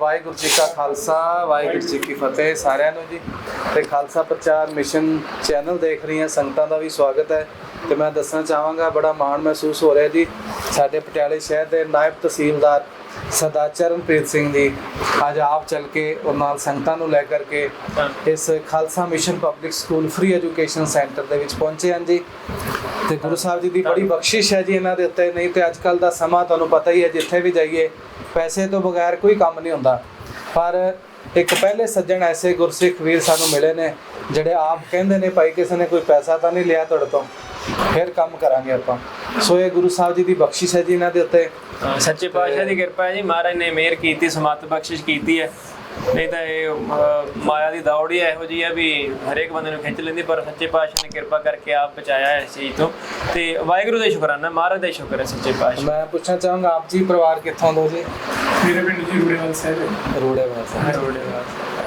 ਵਾਹਿਗੁਰੂ ਜੀ ਕਾ ਖਾਲਸਾ, ਵਾਹਿਗੁਰੂ ਜੀ ਕੀ ਫਤਿਹ ਸਾਰਿਆਂ ਨੂੰ ਜੀ। ਤੇ ਖਾਲਸਾ ਪ੍ਰਚਾਰ ਮਿਸ਼ਨ ਚੈਨਲ ਦੇਖ ਰਹੀਆਂ, ਸੰਗਤਾਂ ਦਾ ਵੀ ਸਵਾਗਤ ਹੈ। ਤੇ ਮੈਂ ਦੱਸਣਾ ਚਾਹਾਂਗਾ, ਬੜਾ ਮਾਣ ਮਹਿਸੂਸ ਹੋ ਰਿਹਾ ਜੀ। ਸਾਡੇ ਪਟਿਆਲੇ ਸ਼ਹਿਰ ਦੇ ਨਾਇਬ ਤਹਿਸੀਲਦਾਰ ਸਰਦਾਰ ਚਰਨਪ੍ਰੀਤ ਸਿੰਘ ਜੀ ਅੱਜ ਆਪ ਚੱਲ ਕੇ ਔਰ ਨਾਲ ਸੰਗਤਾਂ ਨੂੰ ਲੈ ਕਰਕੇ ਇਸ Khalsa mission public school free education centre ਦੇ ਵਿੱਚ ਪਹੁੰਚੇ ਹਨ ਜੀ। ਤੇ ਗੁਰੂ ਸਾਹਿਬ ਜੀ ਦੀ ਬੜੀ ਬਖਸ਼ਿਸ਼ ਹੈ ਜੀ ਇਹਨਾਂ ਦੇ ਉੱਤੇ। ਨਹੀਂ ਤੇ ਅੱਜ ਕੱਲ ਦਾ ਸਮਾਂ ਤੁਹਾਨੂੰ ਪਤਾ ਹੀ ਹੈ, ਜਿੱਥੇ ਵੀ ਜਾਈਏ ਪੈਸੇ ਤੋਂ ਬਗੈਰ ਕੋਈ ਕੰਮ ਨਹੀਂ ਹੁੰਦਾ। ਪਰ ਇੱਕ ਪਹਿਲੇ ਸੱਜਣ ਐਸੇ ਗੁਰਸਿੱਖ ਵੀਰ ਸਾਨੂੰ ਮਿਲੇ ਨੇ, ਜਿਹੜੇ ਆਪ ਕਹਿੰਦੇ ਨੇ, ਭਾਈ, ਕਿਸੇ ਨੇ ਕੋਈ ਪੈਸਾ ਤਾਂ ਨਹੀਂ ਲਿਆ ਤੁਹਾਡੇ ਤੋਂ? ਫਿਰ ਕੰਮ ਕਰਾਂਗੇ ਆਪਾਂ। ਸੋ ਇਹ ਗੁਰੂ ਸਾਹਿਬ ਜੀ ਦੀ ਬਖਸ਼ਿਸ਼ ਹੈ ਜੀ ਇਹਨਾਂ ਦੇ ਉੱਤੇ। ਸੱਚੇ ਪਾਤਸ਼ਾਹ ਦੀ ਕਿਰਪਾ ਹੈ ਜੀ। ਮਹਾਰਾਜ ਨੇ ਮਿਹਰ ਕੀਤੀ ਸਮਤ ਬਖਸ਼ਿਸ਼ ਕੀਤੀ ਹੈ। ਨਹੀਂ ਤਾਂ ਇਹ ਅਹ, ਮਾਇਆ ਦੀ ਦੌੜ ਹੀ ਇਹੋ ਜੀ ਹੈ ਵੀ ਹਰੇਕ ਬੰਦੇ ਨੂੰ ਖਿੱਚ ਲੈਂਦੀ ਪਰ ਸੱਚੇ ਪਾਤਸ਼ਾਹ ਨੇ ਕਿਰਪਾ ਕਰਕੇ ਆਪ ਬਚਾਇਆ ਹੈ ਇਸ ਚੀਜ਼ ਤੋਂ। ਤੇ ਵਾਹਿਗੁਰੂ ਦਾ ਸ਼ੁਕਰਾਨਾ ਮਹਾਰਾਜ ਦਾ ਹੀ ਸ਼ੁਕਰ ਹੈ ਸੱਚੇ ਪਾਤਸ਼ਾਹ। ਮੈਂ ਪੁੱਛਣਾ ਚਾਹਾਂਗਾ ਆਪ ਜੀ ਪਰਿਵਾਰ ਕਿੱਥੋਂ ਦੋ ਜੀ? ਮੇਰੇ ਪਿੰਡ ਜੀ ਰੂੜੇਵਾਲ ਸਾਹਿਬ ਹੈ। ਰੋੜੇ ਵਾਸਾ ਰੋੜੇ।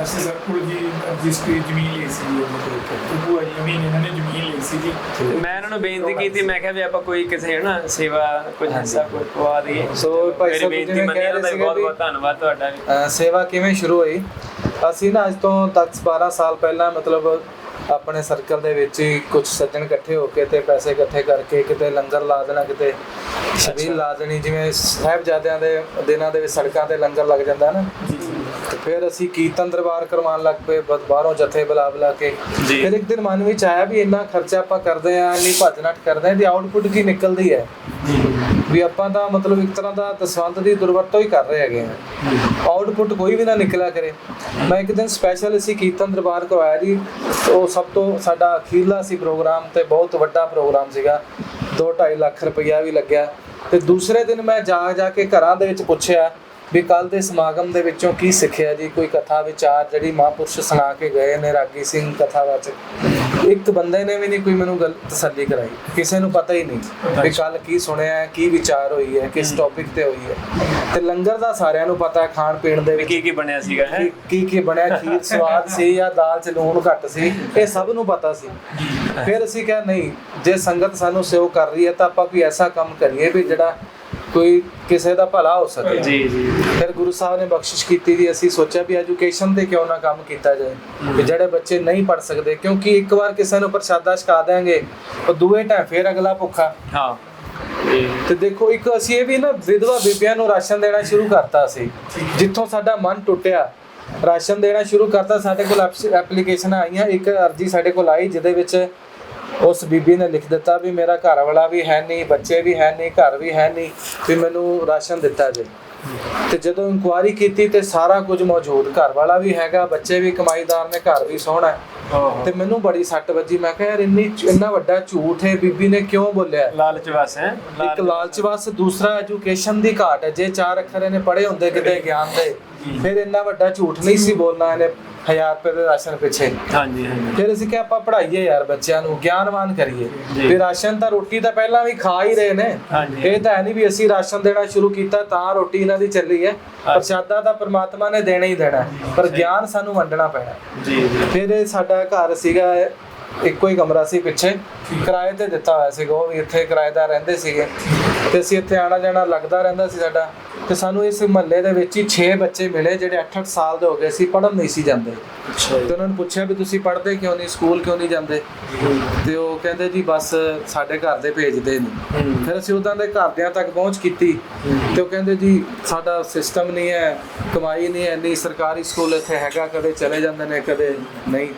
ਅਸੀਂ ਸਰਪੁਰ ਜੀ ਜਿਸ ਦੀ ਜ਼ਮੀਨ ਲਈ ਸੀ ਉਹਨਾਂ ਤੋਂ ਭੂਆ ਜੀ ਜ਼ਮੀਨ ਇਹਨਾਂ ਨੇ ਜ਼ਮੀਨ ਲਈ ਸੀ ਜੀ ਤੇ ਮੈਂ ਇਹਨਾਂ ਨੂੰ ਬੇਨਤੀ ਕੀਤੀ ਮੈਂ ਕਿਹਾ ਵੀ ਆਪਾਂ ਕੋਈ ਕਿਸੇ ਨਾ ਸੇਵਾ ਕੁਝ ਹਿੱਸਾ ਕੋਈ ਪਵਾ ਦਈਏ। ਸੋ ਭਾਈ ਸਾਹਿਬ ਬੇਨਤੀ ਮੰਨੀ ਇਹਨਾਂ ਬਹੁਤ ਵੀ ਬਹੁਤ ਧੰਨਵਾਦ ਤੁਹਾਡਾ ਵੀ। ਸੇਵਾ ਕਿਵੇਂ ਸ਼ੁਰੂ ਹੋਈ? ਅਸੀਂ ਨਾ ਅੱਜ ਤੋਂ 10 12 ਸਾਲ ਪਹਿਲਾਂ ਮਤਲਬ ਆਪਣੇ ਸਰਕਲ ਦੇ ਵਿੱਚ ਹੀ ਕੁਝ ਸੱਜਣ ਇਕੱਠੇ ਹੋ ਕੇ ਤੇ ਪੈਸੇ ਇਕੱਠੇ ਕਰਕੇ ਕਿਤੇ ਲੰਗਰ ਲਾ ਦੇਣਾ ਕਿਤੇ ਛਬੀਲ ਲਾ ਦੇਣੀ ਜਿਵੇਂ ਸਾਹਿਬਜ਼ਾਦਿਆਂ ਦੇ ਦਿਨਾਂ ਦੇ ਵਿੱਚ ਸੜਕਾਂ ਤੇ ਲੰਗਰ ਲੱਗ ਜਾਂਦਾ ਹੈ ਨਾ ਤੇ ਫਿਰ ਅਸੀਂ ਕੀਰਤਨ ਦਰਬਾਰ ਕਰਵਾਉਣ ਲੱਗ ਪਏ ਬਾਹਰੋਂ ਜਥੇ ਬੁਲਾ ਬੁਲਾ ਕੇ। ਫਿਰ ਇੱਕ ਦਿਨ ਮਨ ਵਿੱਚ ਆਇਆ ਵੀ ਇੰਨਾ ਖਰਚਾ ਆਪਾਂ ਕਰਦੇ ਆਂ ਇੰਨੀ ਭੱਜ ਨੱਠ ਕਰਦੇ ਆਂ ਦੀ ਆਊਟਪੁੱਟ ਕੀ ਨਿਕਲਦੀ ਹੈ? ਵੀ ਆਪਾਂ ਤਾਂ ਮਤਲਬ ਇੱਕ ਤਰ੍ਹਾਂ ਦਾ ਦਸਵੰਤ ਦੀ ਦੁਰਵਰਤੋਂ ਹੀ ਕਰ ਰਹੇ ਹੈਗੇ ਆ ਆਊਟਪੁੱਟ ਕੋਈ ਵੀ ਨਾ ਨਿਕਲਿਆ ਕਰੇ। ਮੈਂ ਇੱਕ ਦਿਨ ਸਪੈਸ਼ਲ ਅਸੀਂ ਕੀਰਤਨ ਦਰਬਾਰ ਕਰਵਾਇਆ ਜੀ। ਉਹ ਸਭ ਤੋਂ ਸਾਡਾ ਅਖੀਰਲਾ ਸੀ ਪ੍ਰੋਗਰਾਮ ਤੇ ਬਹੁਤ ਵੱਡਾ ਪ੍ਰੋਗਰਾਮ ਸੀਗਾ। 2.5 ਲੱਖ ਰੁਪਈਆ ਵੀ ਲੱਗਿਆ। ਤੇ ਦੂਸਰੇ ਦਿਨ ਮੈਂ ਜਾ ਜਾ ਕੇ ਘਰਾਂ ਦੇ ਵਿੱਚ ਪੁੱਛਿਆ ਵੀ ਕੱਲ ਦੇ ਸਮਾਗਮ ਦੇ ਵਿੱਚੋਂ ਕੀ ਸਿੱਖਿਆ ਜੀ? ਕੋਈ ਕਥਾ ਵਿਚਾਰ ਜਿਹੜੀ ਮਹਾਂਪੁਰਸ਼ ਸੁਣਾ ਕੇ ਗਏ ਨੇ ਰਾਗੀ ਸਿੰਘ ਕਥਾਵਾਚਕ ਇੱਕ ਬੰਦੇ ਨੇ ਵੀ ਨਹੀਂ ਕੋਈ ਮੈਨੂੰ ਗੱਲ ਤਸੱਲੀ ਕਰਾਈ। ਕਿਸੇ ਨੂੰ ਪਤਾ ਹੀ ਨਹੀਂ ਵੀ ਕੱਲ ਕੀ ਸੁਣਿਆ ਕੀ ਵਿਚਾਰ ਹੋਈ ਹੈ ਕਿਸ ਟੌਪਿਕ ਤੇ ਹੋਈ ਹੈ। ਤੇ ਲੰਗਰ ਦਾ ਸਾਰਿਆਂ ਨੂੰ ਪਤਾ ਹੈ ਖਾਣ ਪੀਣ ਦੇ ਵਿੱਚ ਕੀ ਕੀ ਬਣਿਆ ਸੀਗਾ ਹੈ? ਕੀ- ਕੀ ਕੀ ਬਣਿਆ ਖੀਰ ਸਵਾਦ ਸੀ ਜਾਂ ਦਾਲ ਚ ਲੂਣ ਘੱਟ ਸੀ? ਇਹ ਸਭ ਨੂੰ ਪਤਾ ਸੀ। ਫਿਰ ਅਸੀਂ ਕਿਹਾ ਨਹੀਂ ਜੇ ਸੰਗਤ ਸਾਨੂੰ ਸੇਵ ਕਰ ਰਹੀ ਹੈ ਤਾਂ ਆਪਾਂ ਕੋਈ ਐਸਾ ਕੰਮ ਕਰੀਏ ਵੀ ਜਿਹੜਾ ਕੋਈ ਕਿਸੇ ਦਾ ਭਲਾ ਹੋ ਸਕੇ। ਜੀ ਜੀ। ਫਿਰ ਗੁਰੂ ਸਾਹਿਬ ਨੇ ਬਖਸ਼ਿਸ਼ ਕੀਤੀ ਦੀ ਅਸੀਂ ਸੋਚਿਆ ਵੀ ਐਜੂਕੇਸ਼ਨ ਤੇ ਕਿਉਂ ਨਾ ਕੰਮ ਕੀਤਾ ਜਾਏ। ਵੀ ਜਿਹੜੇ ਬੱਚੇ ਨਹੀਂ ਪੜ ਸਕਦੇ ਕਿਉਂਕਿ ਇੱਕ ਵਾਰ ਕਿਸੇ ਨੂੰ ਪ੍ਰਸ਼ਾਦਾ ਛਕਾ ਦੇਾਂਗੇ ਉਹ ਦੂਏ ਟਾਈਮ ਫਿਰ ਅਗਲਾ ਭੁੱਖਾ। ਹਾਂ। ਤੇ ਦੇਖੋ ਇੱਕ ਅਸੀਂ ਇਹ ਵੀ ਨਾ ਵਿਧਵਾ ਬੀਬੀਆਂ ਨੂੰ ਰਾਸ਼ਨ ਦੇਣਾ ਸ਼ੁਰੂ ਕਰਤਾ ਸੀ। ਜਿੱਥੋਂ ਸਾਡਾ ਮਨ ਟੁੱਟਿਆ ਰਾਸ਼ਨ ਦੇਣਾ ਸ਼ੁਰੂ ਕਰਤਾ ਸਾਡੇ ਕੋਲ ਐਪਲੀਕੇਸ਼ਨ ਆਈਆਂ ਇੱਕ ਅਰਜੀ ਸਾਡੇ ਕੋਲ ਆਈ ਜਿਹਦੇ ਵਿੱਚ ਉਸ ਬੀਬੀ ਨੇ ਲਿਖ ਦਿੱਤਾ ਵੀ ਮੇਰਾ ਘਰ ਵਾਲਾ ਵੀ ਹੈ ਨਹੀਂ ਬੱਚੇ ਵੀ ਹੈ ਨਹੀਂ ਘਰ ਵੀ ਹੈ ਨਹੀਂ ਵੀ ਮੈਨੂੰ ਰਾਸ਼ਨ ਦਿੱਤਾ ਜੇ। ਤੇ ਜਦੋਂ ਇਨਕੁਆਰੀ ਕੀਤੀ ਤੇ ਸਾਰਾ ਕੁਝ ਮੌਜੂਦ। ਘਰ ਵਾਲਾ ਵੀ ਹੈਗਾ ਬੱਚੇ ਵੀ ਕਮਾਈਦਾਰ ਨੇ ਘਰ ਵੀ ਸੋਹਣਾ ਤੇ ਮੈਨੂੰ ਬੜੀ ਸੱਟ ਵੱਜੀ। ਮੈਂ ਕਿਹਾ ਯਾਰ ਇੰਨੀ ਇੰਨਾ ਵੱਡਾ ਝੂਠ ਹੈ ਬੀਬੀ ਨੇ ਕਿਉਂ ਬੋਲਿਆ? ਲਾਲਚ ਵਸ ਹੈ। ਇੱਕ ਲਾਲਚ ਬਸ ਦੂਸਰਾ ਐਜੂਕੇਸ਼ਨ ਦੀ ਘਾਟ ਹੈ। ਜੇ ਚਾਰ ਅੱਖਰ ਇਹਨੇ ਪੜ੍ਹੇ ਹੁੰਦੇ ਕਿਤੇ ਗਿਆਨ ਦੇ ਫਿਰ ਇੰਨਾ ਵੱਡਾ ਝੂਠ ਨਹੀਂ ਸੀ ਬੋਲਣਾ ਇਹਨੇ। 1000 ਰੁਪਏ ਦੇ ਰਾਸ਼ਨ ਪਿੱਛੇ। ਹਾਂਜੀ ਹਾਂਜੀ। ਫਿਰ ਅਸੀਂ ਕਿਹਾ ਆਪਾਂ ਪੜ੍ਹਾਈਏ ਯਾਰ ਬੱਚਿਆਂ ਨੂੰ ਗਿਆਨਵਾਨ ਕਰੀਏ। ਜੀ। ਫਿਰ ਰਾਸ਼ਨ ਤਾਂ ਰੋਟੀ ਤਾਂ ਪਹਿਲਾਂ ਵੀ ਖਾ ਹੀ ਰਹੇ ਨੇ। ਹਾਂਜੀ। ਇਹ ਤਾਂ ਹੈ ਨਹੀਂ ਵੀ ਅਸੀਂ ਰਾਸ਼ਨ ਦੇਣਾ ਸ਼ੁਰੂ ਕੀਤਾ ਤਾਂ ਰੋਟੀ ਇਹਨਾਂ ਦੀ ਚੱਲੀ ਹੈ। ਪ੍ਰਸ਼ਾਦਾ ਤਾਂ ਪ੍ਰਮਾਤਮਾ ਨੇ ਦੇਣਾ ਹੀ ਦੇਣਾ। ਹੈ। ਪਰ ਗਿਆਨ ਸਾਨੂੰ ਵੰਡਣਾ ਪੈਣਾ। ਜੀ ਜੀ। ਫਿਰ ਇਹ ਸਾਡਾ ਘਰ ਸੀਗਾ ਇੱਕੋ ਹੀ ਕਮਰਾ ਸੀ ਪਿੱਛੇ। ਕਿਰਾਏ ਤੇ ਦਿੱਤਾ ਹੋਇਆ ਸੀਗਾ ਉਹ ਵੀ ਇੱਥੇ ਕਿਰਾਏਦਾਰ ਰਹਿੰਦੇ ਸੀਗੇ। ਤੇ ਅਸੀਂ ਇੱਥੇ ਆਣਾ ਜਾਣਾ ਲੱਗਦਾ ਰਹਿੰਦਾ ਸੀ ਸਾਡਾ। ਤੇ ਸਾਨੂੰ ਇਸ ਮਹੱਲੇ ਦੇ ਵਿੱਚ ਹੀ 6 ਬੱਚੇ ਮਿਲੇ ਜਿਹੜੇ 8-8 ਸਾਲ ਦੇ ਹੋ ਗਏ ਸੀ ਪੜ੍ਹਨ ਨਹੀਂ ਸੀ ਜਾਂਦੇ। ਅੱਛਾ ਤੇ ਉਹਨਾਂ ਨੂੰ ਪੁੱਛਿਆ ਵੀ ਤੁਸੀਂ ਪੜ੍ਹਦੇ ਕਿਉਂ ਨਹੀਂ ਸਕੂਲ ਕਿਉਂ ਨਹੀਂ ਜਾਂਦੇ? ਤੇ ਉਹ ਕਹਿੰਦੇ ਜੀ ਬਸ ਸਾਡੇ ਘਰ ਦੇ ਭੇਜਦੇ ਨਹੀਂ ਫਿਰ ਅਸੀਂ ਉਹਨਾਂ ਦੇ ਘਰਦਿਆਂ ਤੱਕ ਪਹੁੰਚ ਕੀਤੀ। ਤੇ ਉਹ ਕਹਿੰਦੇ ਜੀ ਸਾਡਾ ਸਿਸਟਮ ਨਹੀਂ ਹੈ ਕਮਾਈ ਨਹੀਂ ਹੈ ਨਹੀਂ ਸਰਕਾਰੀ ਸਕੂਲ ਇੱਥੇ ਹੈਗਾ ਕਦੇ ਚਲੇ ਜਾਂਦੇ ਨੇ ਕਦੇ ਨਹੀਂ।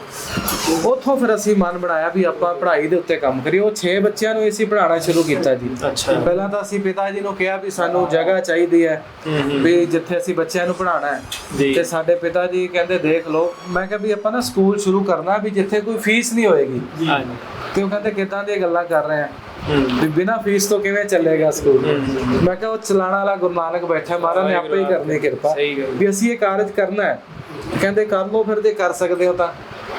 ਉੱਥੋਂ ਫਿਰ ਅਸੀਂ ਮਨ ਬਣਾਇਆ ਵੀ ਆਪਾਂ ਪੜ੍ਹਾਈ ਦੇ ਉੱਤੇ ਕੰਮ ਕਰੀਏ। ਉਹ 6 ਬੱਚਿਆਂ ਨੂੰ ਅਸੀਂ ਪੜ੍ਹਾਉਣਾ ਸ਼ੁਰੂ ਕੀਤਾ ਜੀ। ਪਹਿਲਾਂ ਤਾਂ ਅਸੀਂ ਪਿਤਾ ਜੀ ਨੂੰ ਕਿਹਾ ਵੀ ਸਾਨੂੰ ਜਗ੍ਹਾ ਚਾਹੀਦੀ ਹੈ ਵੀ ਜਿੱਥੇ ਅਸੀਂ ਬੱਚਿਆਂ ਨੂੰ ਪੜ੍ਹਾਉਣਾ ਹੈ। ਜੀ। ਤੇ ਸਾਡੇ ਪਿਤਾ ਜੀ ਕਹਿੰਦੇ ਦੇਖ ਲਓ। ਮੈਂ ਕਿਹਾ ਵੀ ਆਪਾਂ ਨਾ ਸਕੂਲ ਸ਼ੁਰੂ ਕਰਨਾ ਵੀ ਜਿੱਥੇ ਕੋਈ ਫੀਸ ਨਹੀਂ ਹੋਏਗੀ। ਹਾਂਜੀ ਤੇ ਉਹ ਕਹਿੰਦੇ ਕਿਦਾਂ ਦੀਆਂ ਗੱਲਾਂ ਕਰ ਰਹੇ ਆ? ਵੀ ਬਿਨਾਂ ਫੀਸ ਤੋਂ ਕਿਵੇਂ ਚੱਲੇਗਾ ਸਕੂਲ? ਮੈਂ ਕਿਹਾ ਉਹ ਚਲਾਣਾ ਵਾਲਾ ਗੁਰੂ ਨਾਨਕ ਬੈਠਾ ਮਹਾਰਾਜ ਨੇ ਆਪੇ ਹੀ ਕਰਨੀ ਕਿਰਪਾ। ਵੀ ਅਸੀਂ ਇਹ ਕਾਰਜ ਕਰਨਾ ਹੈ। ਕਹਿੰਦੇ ਕਰ ਲਓ ਫਿਰ ਜੇ ਕਰ ਸਕਦੇ ਹੋ ਤਾਂ।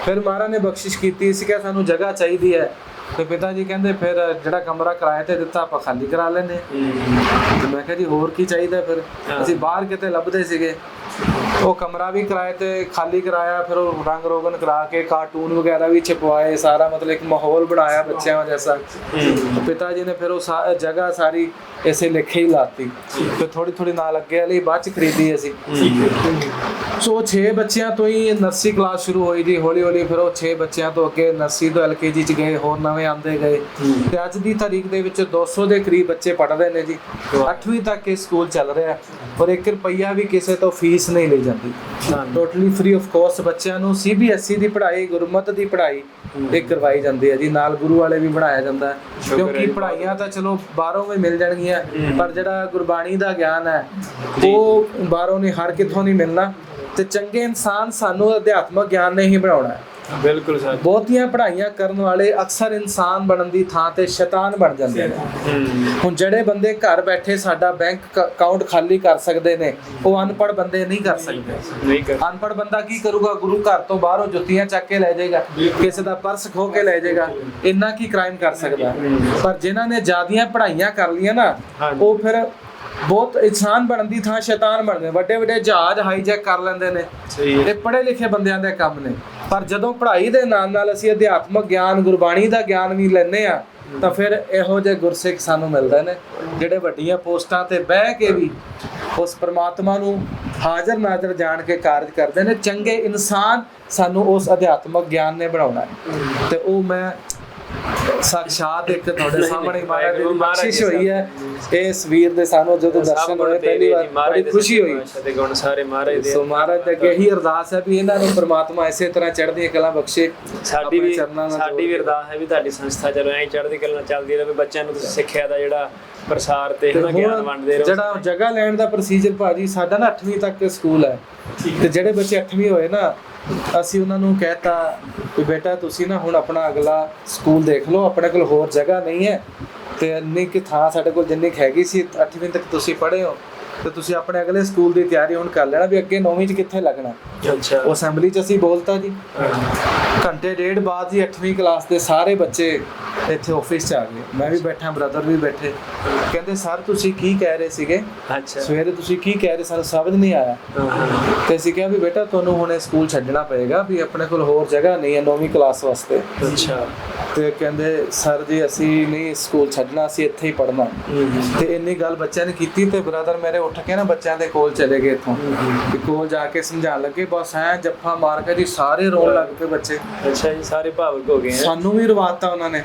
ਫਿਰ ਮਹਾਰਾਜ ਨੇ ਬਖਸ਼ਿਸ਼ ਕੀਤੀ ਸੀ ਕਿ ਸਾਨੂੰ ਜਗ੍ਹਾ ਚਾਹੀਦੀ ਹੈ। ਤੇ ਪਿਤਾ ਜੀ ਕਹਿੰਦੇ ਫਿਰ ਜਿਹੜਾ ਕਮਰਾ ਕਿਰਾਏ ਤੇ ਦਿੱਤਾ ਆਪਾਂ ਖਾਲੀ ਕਰਾ। ਹੂੰ ਤੇ ਮੈਂ ਕਿਹਾ ਜੀ ਹੋਰ ਕੀ ਚਾਹੀਦਾ ਫਿਰ। ਅਸੀਂ ਬਾਹਰ ਕਿਤੇ ਲੱਭਦੇ ਸੀਗੇ ਉਹ ਕਮਰਾ ਵੀ ਕਿਰਾਏ ਤੇ ਖਾਲੀ ਕਰਾਇਆ ਫਿਰ ਉਹ ਰੰਗ ਰੋਗਨ ਕਰਾ ਕੇ ਕਾਰਟੂਨ ਵਗੈਰਾ ਵੀ ਛਪਵਾਏ ਸਾਰਾ ਮਤਲਬ ਇੱਕ ਮਾਹੌਲ ਬਣਾਇਆ ਬੱਚਿਆਂ ਜੈਸਾ। ਪਿਤਾ ਜੀ ਨੇ ਫਿਰ ਉਹ ਜਗ੍ਹਾ ਸਾਰੀ ਇਸੇ ਲਿਖੇ ਹੀ ਲਾਤੀ ਫਿਰ ਥੋੜੀ ਥੋੜੀ ਨਾਲ ਅੱਗੇ ਵਾਲੀ ਬਾਅਦ ਚ ਖਰੀਦੀ ਅਸੀਂ। ਸੋ 6 ਬੱਚਿਆਂ ਤੋਂ ਹੀ ਨਰਸਰੀ ਕਲਾਸ ਸ਼ੁਰੂ ਹੋਈ ਜੀ ਹੌਲੀ ਹੌਲੀ ਫਿਰ ਉਹ 6 ਬੱਚਿਆਂ ਤੋਂ ਅੱਗੇ ਨਰਸਰੀ ਤੋਂ ਐਲਕੇਜੀ ਚ ਗਏ ਹੋਰ ਨਵੇਂ ਆਂਦੇ ਗਏ। ਤੇ ਅੱਜ ਦੀ ਤਾਰੀਖ ਦੇ ਵਿੱਚ 200 ਦੇ ਕਰੀਬ ਬੱਚੇ ਪੜ੍ਹਦੇ ਨੇ ਜੀ। 8ਵੀਂ ਤੱਕ ਇਹ ਸਕੂਲ ਚੱਲ ਰਿਹਾ ਔਰ 1 ਰੁਪਈਆ ਵੀ ਕਿਸੇ ਤੋਂ ਫੀਸ ਨਹੀਂ ਲਈ। ਜਾਂਦੀ। ਟੋਟਲੀ ਫ੍ਰੀ ਆਫ ਕੋਸਟ ਬੱਚਿਆਂ ਨੂੰ ਸੀਬੀਐਸਈ ਦੀ ਪੜ੍ਹਾਈ ਗੁਰਮਤ ਦੀ ਪੜ੍ਹਾਈ ਇਹ ਕਰਵਾਈ ਜਾਂਦੀ ਹੈ ਜੀ। ਨਾਲ ਗੁਰੂ ਵਾਲੇ ਵੀ ਬਣਾਇਆ ਜਾਂਦਾ ਹੈ। ਹੈ ਕਿਉਂਕਿ। ਪੜ੍ਹਾਈਆਂ ਤਾਂ ਚਲੋ ਬਾਹਰੋਂ ਵੀ ਮਿਲ ਜਾਣਗੀਆਂ ਪਰ ਜਿਹੜਾ ਗੁਰਬਾਣੀ ਦਾ ਗਿਆਨ ਹੈ ਉਹ ਬਾਹਰੋਂ ਨਹੀਂ ਹਰ ਕਿੱਥੋਂ ਨਹੀਂ ਮਿਲਣਾ। ਤੇ ਚੰਗੇ ਇਨਸਾਨ ਸਾਨੂੰ ਅਧਿਆਤਮਕ ਗਿਆਨ ਨੇ ਹੀ ਬਣਾਉਣਾ ਹੈ। ਬਿਲਕੁਲ ਸਰ। ਬਹੁਤੀਆਂ ਪੜ੍ਹਾਈਆਂ ਕਰਨ ਵਾਲੇ ਅਕਸਰ ਇਨਸਾਨ ਬਣਨ ਦੀ ਥਾਂ ਤੇ ਸ਼ੈਤਾਨ ਬਣ ਜਾਂਦੇ ਨੇ। ਹੁਣ ਜਿਹੜੇ ਬੰਦੇ ਘਰ ਬੈਠੇ ਸਾਡਾ ਬੈਂਕ ਅਕਾਊਂਟ ਖਾਲੀ ਕਰ ਸਕਦੇ ਨੇ ਉਹ ਅਨਪੜ੍ਹ ਬੰਦੇ ਨਹੀਂ ਕਰ ਸਕਦੇ। ਨਹੀਂ ਕਰ ਅਨਪੜ੍ਹ ਬੰਦਾ ਕੀ ਕਰੂਗਾ? ਗੁਰੂ ਘਰ ਤੋਂ ਬਾਹਰੋਂ ਜੁੱਤੀਆਂ ਚੱਕ ਕੇ ਲੈ ਜਾਏਗਾ ਕਿਸੇ ਦਾ ਪਰਸ ਖੋ ਕੇ ਲੈ ਜਾਏਗਾ ਇੰਨਾ ਕੀ ਕ੍ਰਾਈਮ ਕਰ ਸਕਦਾ? ਪਰ ਜਿਨ੍ਹਾਂ ਨੇ ਜਿਆਦੀਆਂ ਪੜ੍ਹਾਈਆਂ ਕਰ ਲੀਆਂ ਨਾ। ਉਹ ਫਿਰ ਬਹੁਤ ਇਨਸਾਨ ਬਣਨ ਦੀ ਥਾਂ ਸ਼ੈਤਾਨ ਬਣਦੇ ਵੱਡੇ ਵੱਡੇ ਜਹਾਜ਼ ਹਾਈਜੈਕ ਕਰ ਲੈਂਦੇ ਨੇ। ਇਹ ਪੜ੍ਹੇ ਲਿਖੇ ਬੰਦਿਆਂ ਦੇ ਕੰਮ ਨੇ। ਪਰ ਜਦੋਂ ਪੜ੍ਹਾਈ ਦੇ ਨਾਲ ਨਾਲ ਅਸੀਂ ਅਧਿਆਤਮਕ ਗਿਆਨ, ਗੁਰਬਾਣੀ ਦਾ ਗਿਆਨ ਵੀ ਲੈਂਦੇ ਆ ਤਾਂ ਫਿਰ ਇਹੋ ਜਿਹੇ ਗੁਰਸਿੱਖ ਸਾਨੂੰ ਮਿਲਦੇ ਨੇ, ਜਿਹੜੇ ਵੱਡੀਆਂ ਪੋਸਟਾਂ ਤੇ ਬਹਿ ਕੇ ਵੀ ਉਸ ਪ੍ਰਮਾਤਮਾ ਨੂੰ ਹਾਜ਼ਰ ਨਾਜ਼ਰ ਜਾਣ ਕੇ ਕਾਰਜ ਕਰਦੇ ਨੇ, ਚੰਗੇ ਇਨਸਾਨ ਸਾਨੂੰ ਉਸ ਅਧਿਆਤਮਕ ਗਿਆਨ ਨੇ ਬਣਾਉਣਾ ਹੈ। ਤੇ ਉਹ ਮੈਂ ਸਾਖਸ਼ਾਤ ਇੱਕ ਤੁਹਾਡੇ ਸਾਹਮਣੇ ਮਹਾਰਾਜ ਦੀ ਬਖਸ਼ਿਸ਼ ਹੋਈ ਹੈ। ਇਸ ਵੀਰ ਦੇ ਸਾਨੂੰ ਜਦੋਂ ਦਰਸ਼ਨ ਹੋਏ ਪਹਿਲੀ ਵਾਰ ਬੜੀ ਖੁਸ਼ੀ ਹੋਈ। ਤੇ ਗੁਣ ਸਾਰੇ ਮਹਾਰਾਜ ਦੇ ਸੋ ਮਹਾਰਾਜ ਦੇ ਅੱਗੇ ਇਹੀ ਅਰਦਾਸ ਹੈ ਵੀ ਇਹਨਾਂ ਨੂੰ ਪ੍ਰਮਾਤਮਾ ਇਸੇ ਤਰ੍ਹਾਂ ਚੜ੍ਹਦੀਆਂ ਕਲਾ ਬਖਸ਼ੇ ਸਾਡੀ ਵੀ ਸਾਡੀ ਵੀ ਅਰਦਾਸ ਹੈ ਵੀ ਤੁਹਾਡੀ ਸੰਸਥਾ ਚਲੋ ਐਂ ਚੜ੍ਹਦੀ ਕਲਾ ਚੱਲਦੀ ਰਹੇ ਬੱਚਿਆਂ ਨੂੰ ਤੁਸੀਂ ਸਿੱਖਿਆ ਦਾ ਜਿਹੜਾ ਪ੍ਰਸਾਰ ਤੇ ਹਨਾ ਗਿਆਨ ਵੰਡਦੇ ਰਹੋ। ਜਿਹੜਾ ਜਗ੍ਹਾ ਲੈਣ ਦਾ ਪ੍ਰੋਸੀਜਰ ਭਾਜੀ ਸਾਡਾ ਨਾ 8ਵੀਂ ਤੱਕ ਸਕੂਲ ਹੈ। ਤੇ ਜਿਹੜੇ ਬੱਚੇ 8ਵੀਂ ਹੋਏ ਨਾ ਅਸੀਂ ਉਹਨਾਂ ਨੂੰ ਕਹਿਤਾ ਵੀ ਬੇਟਾ ਤੁਸੀਂ ਨਾ ਹੁਣ ਆਪਣਾ ਅਗਲਾ ਸਕੂਲ ਦੇਖ ਲਓ, ਆਪਣੇ ਕੋਲ ਹੋਰ ਜਗ੍ਹਾ ਨਹੀਂ ਹੈ ਤੇ ਇੰਨੀ ਕਿ ਥਾਂ ਸਾਡੇ ਕੋਲ ਜਿੰਨੀ ਕੁ ਹੈਗੀ ਸੀ 8ਵੀਂ ਤੱਕ ਤੁਸੀਂ ਪੜ੍ਹੇ ਹੋ। ਤੇ ਤੁਸੀਂ ਆਪਣੇ ਅਗਲੇ ਸਕੂਲ ਦੀ ਤਿਆਰੀ ਹੁਣ ਕਰ ਲੈਣਾ ਵੀ ਅੱਗੇ 9ਵੀਂ ਚ ਕਿੱਥੇ ਲੱਗਣਾ। ਅੱਛਾ। ਉਹ ਅਸੈਂਬਲੀ ਚ ਅਸੀਂ ਬੋਲਤਾ ਜੀ। ਘੰਟੇ ਡੇਢ ਬਾਅਦ ਹੀ 8ਵੀਂ ਕਲਾਸ ਦੇ ਸਾਰੇ ਬੱਚੇ ਇੱਥੇ ਆਫਿਸ ਚ ਆ ਗਏ। ਮੈਂ ਵੀ ਬੈਠਾ ਬ੍ਰਦਰ ਵੀ ਬੈਠੇ। ਕਹਿੰਦੇ ਸਰ ਤੁਸੀਂ ਕੀ ਕਹਿ ਰਹੇ ਸੀਗੇ? ਅੱਛਾ। ਸਵੇਰੇ ਤੁਸੀਂ ਕੀ ਕਹਿ ਰਹੇ? ਸਾਨੂੰ ਸਮਝ ਨਹੀਂ ਆਇਆ। ਤੇ ਅਸੀਂ ਕਿਹਾ ਵੀ ਬੇਟਾ ਤੁਹਾਨੂੰ ਹੁਣ ਸਕੂਲ ਛੱਡਣਾ ਪਏਗਾ ਵੀ ਆਪਣੇ ਕੋਲ ਹੋਰ ਜਗ੍ਹਾ ਨਹੀਂ ਹੈ 9ਵੀਂ ਕਲਾਸ ਵਾਸਤੇ। ਅੱਛਾ। ਤੇ ਕਹਿੰਦੇ ਸਰ ਜੀ ਅਸੀਂ ਨਹੀਂ ਸਕੂਲ ਛੱਡਣਾ ਅਸੀਂ ਇੱਥੇ ਹੀ ਪੜ੍ਹਨਾ। ਤੇ ਇੰਨੀ ਗੱਲ ਬੱਚਿਆਂ ਨੇ ਕੀਤੀ ਤੇ ਬ੍ਰਦਰ ਮੇਰੇ ਉੱਠ ਕੇ ਨਾ ਬੱਚਿਆਂ ਦੇ ਕੋਲ ਚਲੇ ਗਏ ਇੱਥੋਂ। ਤੇ ਕੋਲ ਜਾ ਕੇ ਸਮਝਾਉਣ ਲੱਗੇ ਬਸ ਐ ਜੱਫਾ ਮਾਰ ਕੇ ਜੀ ਸਾਰੇ ਰੋਣ ਲੱਗ ਪਏ ਬੱਚੇ। ਅੱਛਾ ਜੀ ਸਾਰੇ ਭਾਵੁਕ ਹੋ ਗਏ ਸਾਨੂੰ ਵੀ ਰਵਾਤਾ ਉਹਨਾਂ ਨੇ।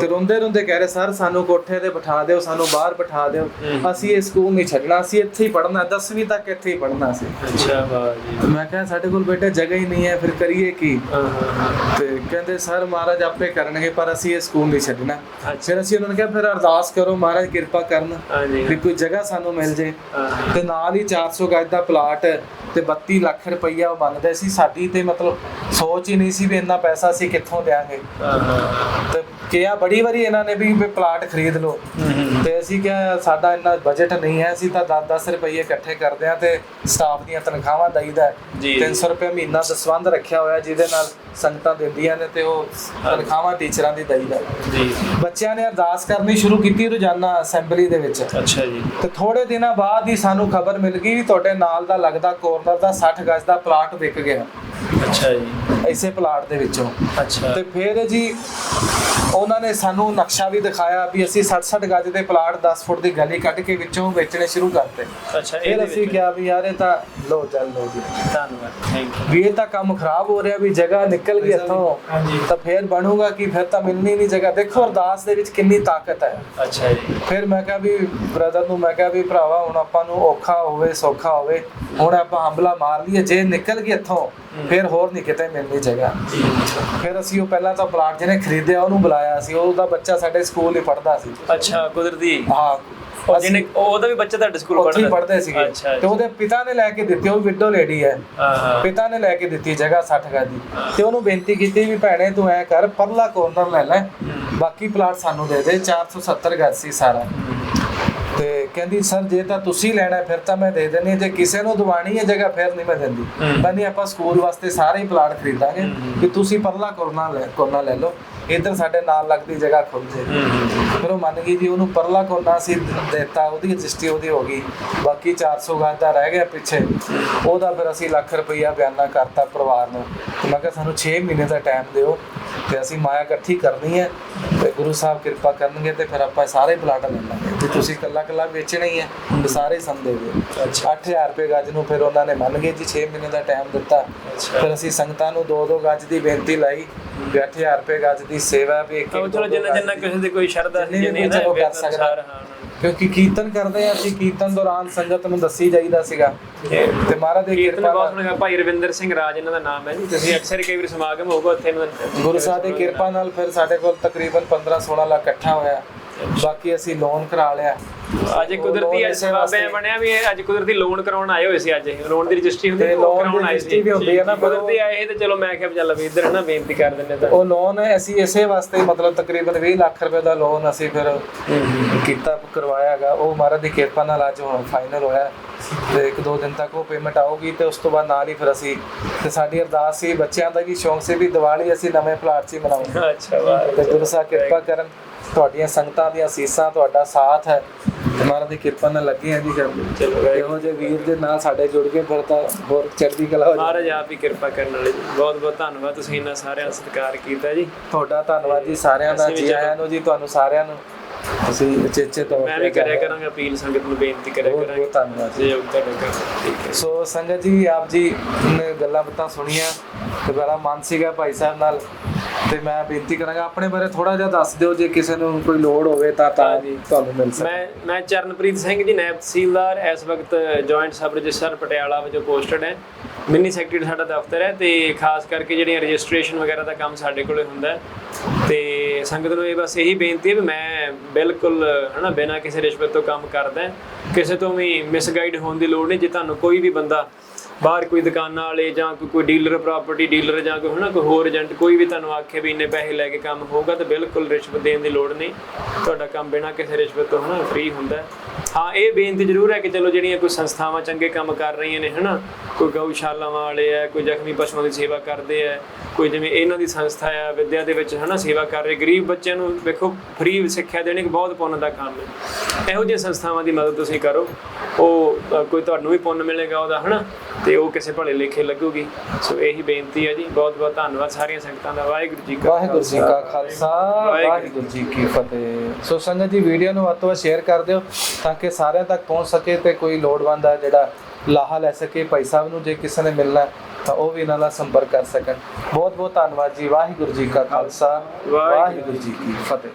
ਤੇ ਰੋਂਦੇ ਰੋਂਦੇ ਕਹਿ ਰਹੇ ਸਰ ਸਾਨੂੰ ਕੋਠੇ ਤੇ ਬਿਠਾ ਦਿਓ ਸਾਨੂੰ ਬਾਹਰ ਬਿਠਾ ਦਿਓ। ਅਸੀਂ ਇਹ ਸਕੂਲ ਨਹੀਂ ਛੱਡਣਾ ਅਸੀਂ ਇੱਥੇ ਹੀ ਪੜ੍ਹਨਾ 10ਵੀਂ ਤੱਕ ਇੱਥੇ ਹੀ ਪੜ੍ਹਨਾ ਸੀ। ਅੱਛਾ ਵਾਹ ਜੀ। ਮੈਂ ਕਿਹਾ ਸਾਡੇ ਕੋਲ ਬੇਟਾ ਜਗ੍ਹਾ ਹੀ ਨਹੀਂ ਹੈ ਫਿਰ ਕਰੀਏ ਕੀ? ਤੇ ਕਹਿੰਦੇ ਸਰ ਮਹਾਰਾਜ ਆਪੇ ਕਰਨਗੇ ਪਰ ਅਸੀਂ ਇਹ ਸਕੂਲ ਨਹੀਂ ਛੱਡਣਾ। ਫਿਰ ਅਸੀਂ ਉਹਨਾਂ ਨੂੰ ਕਿਹਾ ਫਿਰ ਅਰਦਾਸ ਕਰੋ ਮਹਾਰਾਜ ਕਿਰਪਾ ਕਰਨ ਵੀ ਕੋਈ ਜਗ੍ਹਾ ਸਾਨੂੰ ਮਿਲ ਜੇ। ਤੇ ਨਾਲ ਹੀ 400 ਗਜ ਦਾ ਪਲਾਟ ਤੇ 32 ਲੱਖ ਰੁਪਈਆ ਉਹ ਮੰਗਦੇ ਸੀ। ਸਾਡੀ ਤੇ ਮਤਲਬ ਸੋਚ ਹੀ ਨਹੀਂ ਸੀ ਵੀ ਇੰਨਾ ਪੈਸਾ ਅਸੀਂ ਕਿੱਥੋਂ ਦੇਾਂਗੇ ਹਾਂ ਤੇ ਕਿਹਾ ਬੜੀ ਵਾਰੀ ਇਹਨਾਂ ਨੇ ਵੀ ਪਲਾਟ ਖਰੀਦ ਲਓ। ਅਸੀਂ ਕਿਹਾ ਸਾਡਾ ਇੰਨਾ ਬਜਟ ਨਹੀਂ ਹੈ ਅਸੀਂ ਤਾਂ 10-10 ਰੁਪਏ ਇਕੱਠੇ ਕਰਦੇ ਆ ਤੇ ਸਟਾਫ ਦੀਆਂ ਤਨਖਾਹਾਂ ਦਈਦਾ ਹੈ। ਜੀ। 300 ਰੁਪਏ ਮਹੀਨਾ ਦਸਵੰਦ ਰੱਖਿਆ ਹੋਇਆ ਜਿਹਦੇ ਨਾਲ ਸੰਗਤਾਂ ਦਿੰਦੀਆਂ ਨੇ ਤੇ ਉਹ ਤਨਖਾਹਾਂ ਟੀਚਰਾਂ ਦੀ ਦਈਦਾ। ਜੀ ਬੱਚਿਆਂ ਨੇ ਅਰਦਾਸ ਕਰਨੀ ਸ਼ੁਰੂ ਕੀਤੀ ਰੋਜ਼ਾਨਾ ਅਸੈਂਬਲੀ ਦੇ ਵਿੱਚ ਅੱਛਾ ਜੀ ਤੇ ਥੋੜੇ ਦਿਨਾਂ ਬਾਅਦ ਹੀ ਸਾਨੂੰ ਖਬਰ ਮਿਲ ਗਈ ਵੀ ਤੁਹਾਡੇ ਨਾਲ ਦਾ ਲੱਗਦਾ ਕੋਰਨਰ ਦਾ 60 ਗਜ ਦਾ ਪਲਾਟ ਵਿਕ ਗਿਆ ਅੱਛਾ ਜੀ ਇਸੇ ਪਲਾਟ ਦੇ ਵਿੱਚੋਂ। ਅੱਛਾ। ਤੇ ਫਿਰ ਜੀ ਉਹਨਾਂ ਨੇ ਸਾਨੂੰ ਨਕਸ਼ਾ ਵੀ ਦਿਖਾਇਆ ਵੀ ਅਸੀਂ 60-60 ਗਜ ਦੇ ਪਲਾਟ 10 ਫੁੱਟ ਦੀ ਗਲੀ ਕੱਢ ਕੇ ਵਿੱਚੋਂ ਵੇਚਣੇ ਸ਼ੁਰੂ ਕਰਤੇ। ਅੱਛਾ ਫਿਰ ਅਸੀਂ ਕਿਹਾ ਵੀ ਯਾਰ ਇਹ ਤਾਂ ਲੋ ਚੱਲ ਲੋ ਜੀ। ਧੰਨਵਾਦ ਥੈਂਕ ਯੂ ਵੀ ਇਹ ਤਾਂ ਕੰਮ ਖਰਾਬ ਹੋ ਰਿਹਾ ਵੀ ਜਗ੍ਹਾ ਨਿਕਲ ਗਈ ਇੱਥੋਂ ਹਾਂਜੀ। ਤਾਂ ਫਿਰ ਬਣੂਗਾ ਕਿ? ਫਿਰ ਤਾਂ ਮਿਲਣੀ ਨਹੀਂ ਜਗ੍ਹਾ। ਦੇਖੋ ਅਰਦਾਸ ਦੇ ਵਿੱਚ ਕਿੰਨੀ ਤਾਕਤ ਹੈ। ਅੱਛਾ ਜੀ। ਫਿਰ ਮੈਂ ਕਿਹਾ ਵੀ ਬ੍ਰਦਰ ਨੂੰ ਮੈਂ ਕਿਹਾ ਵੀ ਭਰਾਵਾ ਹੁਣ ਆਪਾਂ ਨੂੰ ਔਖਾ ਹੋਵੇ ਸੌਖਾ ਹੋਵੇ ਹੁਣ ਆਪਾਂ ਹੰਬਲਾ ਮਾਰ ਲਈਏ। ਜੇ ਨਿਕਲ ਗਈ ਇੱਥੋਂ ਫਿਰ ਹੋਰ ਨਹੀਂ ਕਿਤੇ ਮਿਲਣੀ। ਜਗ੍ਹਾ। ਫਿਰ ਅਸੀਂ ਉਹ ਪਹਿਲਾਂ ਤਾਂ ਪਲਾਟ ਜਿਹਨੇ ਖਰੀਦਿਆ ਉਹਨੂੰ ਬੁਲਾਇਆ ਸੀ। ਉਹਦਾ ਬੱਚਾ ਸਾਡੇ ਸਕੂਲ ਹੀ ਪੜ੍ਹਦਾ ਸੀ। ਅੱਛਾ ਕੁਦਰਤੀ। ਹਾਂ। ਉਹ ਅਸੀਂ ਜਿਹਨੇ ਉਹ- ਉਹਦਾ ਵੀ ਬੱਚਾ ਤੁਹਾਡੇ ਸਕੂਲ ਉੱਥੇ ਹੀ ਪੜ੍ਹਦਾ ਪੜ੍ਹਦੇ ਸੀਗੇ। ਅੱਛਾ ਤੇ ਉਹਦੇ ਪਿਤਾ ਨੇ ਲੈ ਕੇ ਦਿੱਤੀ ਉਹ ਵਿਡੋ ਲੇਡੀ ਹੈ। ਪਿਤਾ ਨੇ ਲੈ ਕੇ ਦਿੱਤੀ ਜਗ੍ਹਾ 60 ਗਜ ਦੀ। ਤੇ ਉਹਨੂੰ ਬੇਨਤੀ ਕੀਤੀ ਵੀ ਭੈਣੇ ਤੂੰ ਐ ਕਰ ਪਰਲਾ ਕੋਰਨਰ ਲੈ ਲੈ। ਬਾਕੀ ਪਲਾਟ ਸਾਨੂੰ ਦੇ ਦੇ 470 ਗਜ ਸੀ ਸਾਰਾ। ਤੇ ਕਹਿੰਦੀ ਸਰ ਜੇ ਤਾਂ ਤੁਸੀਂ ਲੈਣਾ ਫਿਰ ਤਾਂ ਮੈਂ ਦੇ ਦੇਣੀ ਹੈ। ਜੇ ਕਿਸੇ ਨੂੰ ਦਵਾਣੀ ਹੈ ਜਗ੍ਹਾ ਫਿਰ ਨਹੀਂ ਮੈਂ ਦਿੰਦੀ। ਕਹਿੰਦੀ ਆਪਾਂ ਸਕੂਲ ਵਾਸਤੇ ਸਾਰੇ ਹੀ ਪਲਾਟ ਖਰੀਦਾਂਗੇ ਕਿ ਤੁਸੀਂ ਪਰਲਾ ਕੋਰਨਰ ਲੈ ਕੋਰਨਰ ਲੈ ਲਓ। ਇੱਧਰ ਸਾਡੇ ਨਾਲ ਲੱਗਦੀ ਜਗ੍ਹਾ ਖੁੱਲ ਜੇ। ਫਿਰ ਉਹ ਮੰਨ ਗਈ ਜੀ ਉਹਨੂੰ ਪਰਲਾ ਕੋਨਾ ਸੀ ਦਿੱਤਾ ਉਹਦੀ ਰਜਿਸਟਰੀ ਉਹਦੀ ਹੋ ਗਈ। ਬਾਕੀ 400 ਗਜ ਦਾ ਰਹਿ ਗਿਆ ਪਿੱਛੇ। ਉਹਦਾ ਫਿਰ ਅਸੀਂ ਲੱਖ ਰੁਪਈਆ ਬਿਆਨਾ ਕਰਤਾ ਪਰਿਵਾਰ ਨੂੰ। ਮੈਂ ਕਿਹਾ ਸਾਨੂੰ 6 ਮਹੀਨੇ ਦਾ ਟਾਈਮ ਦਿਓ ਤੇ ਅਸੀਂ ਮਾਇਆ ਇਕੱਠੀ ਕਰਨੀ ਹੈ ਤੇ ਗੁਰੂ ਸਾਹਿਬ ਕਿਰਪਾ ਕਰਨਗੇ ਤੇ ਫਿਰ ਆਪਾਂ ਸਾਰੇ ਪਲਾਟ ਲੈ ਲਾਂਗੇ। ਤੇ ਤੁਸੀਂ ਕੱਲਾ ਕੱਲਾ ਵੇਚਣਾ ਹੀ ਹੈ। ਤੇ ਸਾਰੇ ਸੰਦੇ ਦੇ 8000 ਰੁਪਏ ਗੱਜ ਨੂੰ ਫਿਰ ਉਹਨਾਂ ਨੇ ਮੰਨ ਗਏ ਜੀ 6 ਮਹੀਨੇ ਦਾ ਟਾਈਮ ਦਿੱਤਾ। ਫਿਰ ਅਸੀਂ ਸੰਗਤਾਂ ਨੂੰ 2-2 ਗੱਜ ਦੀ ਬੇਨਤੀ ਲਾਈ ਵੀ 8000 ਰੁਪਏ ਗੱਜ ਦੀ ਸੇਵਾ ਵੀ ਇੱਕ ਚਲੋ ਜਿੰਨਾ ਜਿੰਨਾ ਕਿਸੇ ਦੀ ਕੋਈ ਸ਼ਰਧਾ ਵੀ ਨਾ ਕਰ ਸਕਦਾ। ਕਿਉਂਕਿ ਕੀਰਤਨ ਕਰਦੇ ਆ ਅਸੀਂ ਕੀਰਤਨ ਦੌਰਾਨ ਸੰਗਤ ਨੂੰ ਦੱਸੀ ਜਾਈਦਾ ਸੀਗਾ। ਤੇ ਮਹਾਰਾਜ ਦੀ ਕੀਰਤਨ ਕਿਰਪਾ ਬਹੁਤ ਸੁਣਿਆ ਭਾਈ ਰਵਿੰਦਰ ਸਿੰਘ ਰਾਜ ਇਹਨਾਂ ਦਾ ਨਾਮ ਹੈ ਜੀ। ਤੁਸੀਂ ਅਕਸਰ ਕਈ ਵਾਰ ਸਮਾਗਮ ਹੋਊਗਾ ਉੱਥੇ ਇਹਨਾਂ ਦਾ ਗੁਰੂ ਸਾਹਿਬ ਦੀ ਕਿਰਪਾ ਨਾਲ ਫਿਰ ਸਾਡੇ ਕੋਲ ਤਕਰੀਬਨ 15-16 ਲੱਖ ਇਕੱਠਾ ਹੋਇਆ। ਬਾਕੀ ਅਸੀਂ ਲੋਨ ਕਰਾ ਲਿਆ। ਅੱਜ ਕੁਦਰਤੀ ਅੱਜ ਬਾਬੇ ਬਣਿਆ ਵੀ ਇਹ ਅੱਜ ਕੁਦਰਤੀ ਲੋਨ ਕਰਾਉਣ ਆਏ ਹੋਏ ਸੀ ਅੱਜ। ਲੋਨ ਦੀ ਰਜਿਸਟਰੀ ਹੁੰਦੀ ਦੀ ਕਰਾਉਣ ਆਏ ਸੀ। ਵੀ ਹੁੰਦੀ ਹੈ ਨਾ, ਕੁਦਰਤੀ ਆਏ ਤੇ ਚਲੋ ਮੈਂ ਕਿਹਾ ਚੱਲ ਵੀ ਇੱਧਰ ਹਨਾ ਬੇਨਤੀ ਕਰ ਦਿੰਦੇ ਤਾਂ। ਉਹ ਲੋਨ ਅਸੀਂ ਇਸੇ ਵਾਸਤੇ ਮਤਲਬ ਤਕਰੀਬਨ 20 ਲੱਖ ਰੁਪਏ ਦਾ ਲੋਨ ਅਸੀਂ ਫਿਰ ਕੀਤਾ ਕਰਵਾਇਆ ਹੈਗਾ ਉਹ ਮਹਾਰਾਜ ਦੀ ਕਿਰਪਾ ਨਾਲ ਅੱਜ ਹੁਣ ਫਾਈਨਲ ਹੋਇਆ। ਤੇ ਇੱਕ ਦੋ ਦਿਨ ਤੱਕ ਉਹ ਪੇਮੈਂਟ ਆਊਗੀ ਤੇ ਉਸ ਤੋਂ ਬਾਅਦ ਨਾਲ ਹੀ ਫਿਰ ਅਸੀਂ ਤੇ ਸਾਡੀ ਅਰਦਾਸ ਸੀ ਬੱਚਿਆਂ ਦਾ ਵੀ ਸ਼ੌਂਕ ਸੀ ਵੀ ਦੀਵਾਲੀ ਅਸੀਂ ਨਵੇਂ ਪਲਾਟ 'ਚ ਹੀ ਮਨਾਉਂਗੇ ਅੱਛਾ ਵਾਹ। ਤੇ ਗੁਰੂ ਸਾਹਿਬ ਕਿਰਪਾ ਕਰਨ ਤੁਹਾਡੀਆਂ ਸੰਗਤਾਂ ਦੀਆਂ ਅਸੀਸਾਂ ਤੁਹਾਡਾ ਸਾਥ ਹੈ। ਮਹਾਰਾਜ ਦੀ ਕਿਰਪਾ ਨਾਲ ਲੱਗੇ ਹਾਂ ਜੀ। ਚਲੋ ਇਹੋ ਜਿਹੇ ਵੀਰ ਦੇ ਨਾਲ ਸਾਡੇ ਜੁੜ ਕੇ ਫਿਰ ਤਾਂ ਹੋਰ ਚੜ੍ਹਦੀ ਕਲਾ ਹੋ ਮਹਾਰਾਜ ਆਪ ਹੀ ਕਿਰਪਾ ਕਰਨ ਵਾਲੇ ਜੀ। ਬਹੁਤ ਬਹੁਤ ਧੰਨਵਾਦ ਤੁਸੀਂ ਇੰਨਾ ਸਾਰਿਆਂ ਦਾ ਸਤਿਕਾਰ ਕੀਤਾ ਜੀ। ਤੁਹਾਡਾ ਧੰਨਵਾਦ ਜੀ ਸਾਰਿਆਂ ਦਾ ਜੀ ਆਇਆਂ ਨੂੰ ਜੀ ਤੁਹਾਨੂੰ ਸਾਰਿਆਂ ਨੂੰ। ਤੁਸੀਂ ਉਚੇਚੇ ਤੌਰ ਮੈਂ ਵੀ ਕਰਿਆ ਕਰਾਂਗਾ ਅਪੀਲ ਸੰਗਤ ਨੂੰ ਬੇਨਤੀ ਕਰਿਆ ਕਰਾਂਗੇ। ਬਹੁਤ ਧੰਨਵਾਦ ਜੀ। ਸਹਿਯੋਗ ਤੁਹਾਡਾ ਠੀਕ ਹੈ। ਸੋ ਸੰਗਤ ਜੀ ਆਪ ਜੀ ਨੇ ਗੱਲਾਂ ਬਾਤਾਂ ਸੁਣੀਆਂ। ਤੇ ਬੜਾ ਮਨ ਸੀਗਾ ਭਾਈ ਸਾਹਿਬ ਨਾਲ। ਤੇ ਮੈਂ ਬੇਨਤੀ ਕਰਾਂਗਾ ਆਪਣੇ ਬਾਰੇ ਥੋੜਾ ਜਿਹਾ ਦੱਸ ਦਿਓ ਜੇ ਕਿਸੇ ਨੂੰ ਕੋਈ ਲੋੜ ਹੋਵੇ ਤਾਂ ਤਾਂ ਹਾਂਜੀ। ਤੁਹਾਨੂੰ ਮਿਲ ਸਕੇ ਮੈਂ ਮੈਂ ਚਰਨਪ੍ਰੀਤ ਸਿੰਘ ਜੀ ਨਾਇਬ ਤਹਿਸੀਲਦਾਰ ਇਸ ਵਕਤ ਜੁਆਇੰਟ ਸਬ ਰਜਿਸਟਰ ਪਟਿਆਲਾ ਵਜੋਂ ਪੋਸਟਡ ਹੈ। ਮਿੰਨੀ ਸੈਕਟਰੀ ਸਾਡਾ ਦਫ਼ਤਰ ਹੈ ਤੇ ਖਾਸ ਕਰਕੇ ਜਿਹੜੀਆਂ ਰਜਿਸਟ੍ਰੇਸ਼ਨ ਵਗੈਰਾ ਦਾ ਕੰਮ ਸਾਡੇ ਕੋਲੇ ਹੁੰਦਾ ਤੇ ਸੰਗਤ ਨੂੰ ਇਹ ਬਸ ਇਹੀ ਬੇਨਤੀ ਹੈ ਵੀ ਮੈਂ ਬਿਲਕੁਲ ਹਨਾ ਬਿਨਾਂ ਕਿਸੇ ਰਿਸ਼ਵਤ ਤੋਂ ਕੰਮ ਕਰਦਾ ਕਿਸੇ ਤੋਂ ਵੀ ਮਿਸਗਾਈਡ ਹੋਣ ਦੀ ਲੋੜ ਨਹੀਂ ਜੇ ਤੁਹਾਨੂੰ ਕੋਈ ਵੀ ਬੰਦਾ ਬਾਹਰ ਕੋਈ ਦੁਕਾਨਾਂ ਵਾਲੇ ਜਾਂ ਕੋਈ ਕੋਈ ਡੀਲਰ ਪ੍ਰਾਪਰਟੀ ਡੀਲਰ ਜਾਂ ਕੋਈ ਹਨਾ, ਕੋਈ ਹੋਰ ਏਜੰਟ ਕੋਈ ਵੀ ਤੁਹਾਨੂੰ ਆਖੇ ਵੀ ਇੰਨੇ ਪੈਸੇ ਲੈ ਕੇ ਕੰਮ ਹੋਊਗਾ ਤਾਂ ਬਿਲਕੁਲ ਰਿਸ਼ਵਤ ਦੇਣ ਦੀ ਲੋੜ ਨਹੀਂ। ਤੁਹਾਡਾ ਕੰਮ ਬਿਨਾਂ ਕਿਸੇ ਰਿਸ਼ਵਤ ਤੋਂ ਹਨਾ ਫ੍ਰੀ ਹੁੰਦਾ। ਹੈ। ਇਹ ਬੇਨਤੀ ਜ਼ਰੂਰ ਹੈ ਕਿ ਚਲੋ ਜਿਹੜੀਆਂ ਕੋਈ ਸੰਸਥਾਵਾਂ ਚੰਗੇ ਕੰਮ ਕਰ ਰਹੀਆਂ ਨੇ ਹਨਾ? ਕੋਈ ਗਊਸ਼ਾਲਾਵਾਂ ਵਾਲੇ ਆ ਕੋਈ ਜ਼ਖਮੀ ਪਸ਼ੂਆਂ ਦੀ ਸੇਵਾ ਕਰਦੇ ਆ ਕੋਈ ਜਿਵੇਂ ਇਹਨਾਂ ਦੀ ਸੰਸਥਾ ਆ ਵਿਦਿਆ ਦੇ ਵਿੱਚ ਹਨਾ ਸੇਵਾ ਕਰ ਰਹੇ। ਗਰੀਬ ਬੱਚਿਆਂ ਨੂੰ ਵੇਖੋ ਫ੍ਰੀ ਸਿੱਖਿਆ ਦੇਣੀ ਇੱਕ ਬਹੁਤ ਪੁੰਨ ਦਾ ਕੰਮ ਹੈ। ਇਹੋ ਜਿਹੀਆਂ ਸੰਸਥਾਵਾਂ ਦੀ ਮਦਦ ਤੁਸੀਂ ਕਰੋ। ਉਹ ਕੋਈ ਤੁਹਾਨੂੰ ਵੀ ਪੁੰਨ ਮਿਲੇਗਾ ਉਹਦਾ ਹਨਾ? ਤੇ ਉਹ ਕਿਸੇ ਭਲੇ ਲੇਖੇ ਲੱਗੂਗੀ। ਸੋ ਇਹੀ ਬੇਨਤੀ ਹੈ ਜੀ। ਬਹੁਤ ਬਹੁਤ ਧੰਨਵਾਦ ਸਾਰੀਆਂ ਸੰਗਤਾਂ ਦਾ। ਵਾਹਿਗੁਰੂ ਜੀ ਕਾ ਵਾਹਿਗੁਰੂ ਜੀ ਕਾ ਖਾਲਸਾ। ਵਾਹਿਗੁਰੂ ਜੀ ਕੀ ਫਤਿਹ। ਸੋ ਸੰਗਤ ਜੀ ਵੀਡੀਓ ਨੂੰ ਵੱਧ ਤੋਂ ਵੱਧ ਸ਼ੇਅਰ ਕਰ ਦਿਓ ਤਾਂ ਕਿ ਸਾਰਿਆਂ ਤੱਕ ਪਹੁੰਚ ਸਕੇ ਤੇ ਕੋਈ ਲੋੜਵੰਦ ਆ ਜਿਹੜਾ ਲਾਹਾ ਲੈ ਸਕੇ ਭਾਈ ਸਾਹਿਬ ਨੂੰ ਜੇ ਕਿਸੇ ਨੇ ਮਿਲਣਾ ਤਾਂ ਉਹ ਵੀ ਇਹਨਾਂ ਨਾਲ ਸੰਪਰਕ ਕਰ ਸਕਣ। ਬਹੁਤ ਬਹੁਤ ਧੰਨਵਾਦ ਜੀ। ਵਾਹਿਗੁਰੂ ਜੀ ਕਾ ਖਾਲਸਾ। ਵਾਹਿਗੁਰੂ ਜੀ ਕੀ ਫਤਿਹ।